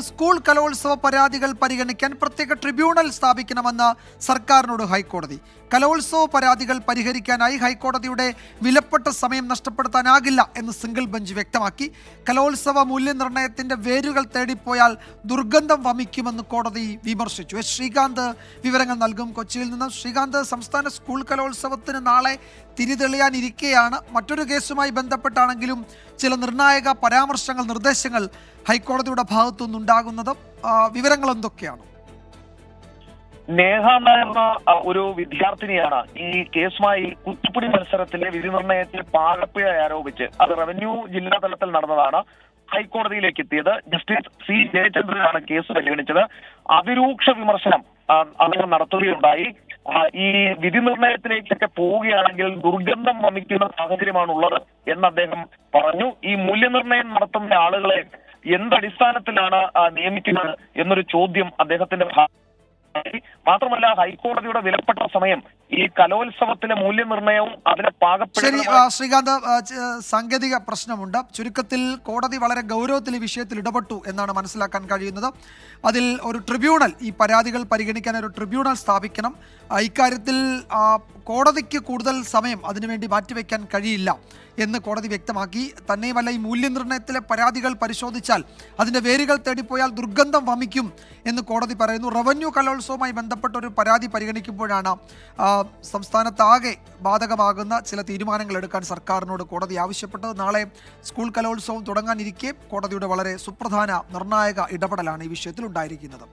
School കലോത്സവ പരാതികൾ പരിഗണിക്കാൻ പ്രത്യേക ട്രിബ്യൂണൽ സ്ഥാപിക്കണമെന്ന് സർക്കാരിനോട് ഹൈക്കോടതി. കലോത്സവ പരാതികൾ പരിഹരിക്കാനായി ഹൈക്കോടതിയുടെ വിലപ്പെട്ട സമയം നഷ്ടപ്പെടുത്താനാകില്ല എന്ന് സിംഗിൾ ബെഞ്ച് വ്യക്തമാക്കി. കലോത്സവ മൂല്യനിർണയത്തിന്റെ വേരുകൾ തേടിപ്പോയാൽ ദുർഗന്ധം വമിക്കുമെന്ന് കോടതി വിമർശിച്ചു. എസ് ശ്രീകാന്ത് വിവരങ്ങൾ നൽകും കൊച്ചിയിൽ നിന്ന്. ശ്രീകാന്ത് സംസ്ഥാന സ്കൂൾ കലോത്സവത്തിന് നാളെ തിരിതെളിയാനിരിക്കെയാണ്. മറ്റൊരു കേസുമായി ബന്ധപ്പെട്ടാണെങ്കിലും ചില നിർണായക പരാമർശങ്ങൾ നിർദ്ദേശങ്ങൾ ഹൈക്കോടതിയുടെ ഭാഗത്തുനിന്നുണ്ടാകുന്നത് ആ, വിവരങ്ങൾ എന്തൊക്കെയാണ്? നേഹ എന്ന ഒരു വിദ്യാർത്ഥിനിയാണ് ഈ കേസുമായി കുത്തുപ്പിടി മത്സരത്തിലെ വിധി നിർണയത്തിൽ പാകപ്പിഴ ആരോപിച്ച് അത് റവന്യൂ ജില്ലാ തലത്തിൽ നടന്നതാണ് ഹൈക്കോടതിയിലേക്ക് എത്തിയത്. ജസ്റ്റിസ് സി ജയചന്ദ്രനാണ് കേസ് പരിഗണിച്ചത്. അതിരൂക്ഷ വിമർശനം അദ്ദേഹം നടത്തുകയുണ്ടായി. ഈ വിധി നിർണയത്തിലേക്കൊക്കെ പോവുകയാണെങ്കിൽ ദുർഗന്ധം വമിക്കുന്ന സാഹചര്യമാണ് ഉള്ളത് എന്ന് അദ്ദേഹം പറഞ്ഞു. ഈ മൂല്യനിർണയം നടത്തുന്ന ആളുകളെ എന്തടിസ്ഥാനത്തിലാണ് നിയമിക്കുന്നത് എന്നൊരു ചോദ്യം അദ്ദേഹത്തിന്റെ ഭാഗമായി മാത്രമല്ല ഹൈക്കോടതിയുടെ വിലപ്പെട്ട സമയം ഈ കലോത്സവത്തിലെ മൂല്യനിർണയവും അതിനെ ശരി ശ്രീകാന്ത് സാങ്കേതിക പ്രശ്നമുണ്ട്. ചുരുക്കത്തിൽ കോടതി വളരെ ഗൗരവത്തിൽ ഈ വിഷയത്തിൽ ഇടപെട്ടു എന്നാണ് മനസ്സിലാക്കാൻ കഴിയുന്നത്. അതിൽ ഒരു ട്രിബ്യൂണൽ ഈ പരാതികൾ പരിഗണിക്കാൻ ഒരു ട്രിബ്യൂണൽ സ്ഥാപിക്കണം. ഇക്കാര്യത്തിൽ കോടതിക്ക് കൂടുതൽ സമയം അതിനുവേണ്ടി മാറ്റിവെക്കാൻ കഴിയില്ല എന്ന് കോടതി വ്യക്തമാക്കി. തന്നെയുമല്ല ഈ മൂല്യനിർണയത്തിലെ പരാതികൾ പരിശോധിച്ചാൽ അതിന്റെ വേരുകൾ തേടിപ്പോയാൽ ദുർഗന്ധം വമിക്കും എന്ന് കോടതി പറയുന്നു. റവന്യൂ കലോത്സവവുമായി ബന്ധപ്പെട്ട ഒരു പരാതി പരിഗണിക്കുമ്പോഴാണ് സംസ്ഥാനത്താകെ ബാധകമാകുന്ന ചില തീരുമാനങ്ങൾ എടുക്കാൻ സർക്കാരിനോട് കോടതി ആവശ്യപ്പെട്ടത്. നാളെ സ്കൂൾ കലോത്സവം തുടങ്ങാനിരിക്കെ കോടതിയുടെ വളരെ സുപ്രധാന നിർണായക ഇടപെടലാണ് ഈ വിഷയത്തിൽ ഉണ്ടായിരിക്കുന്നത്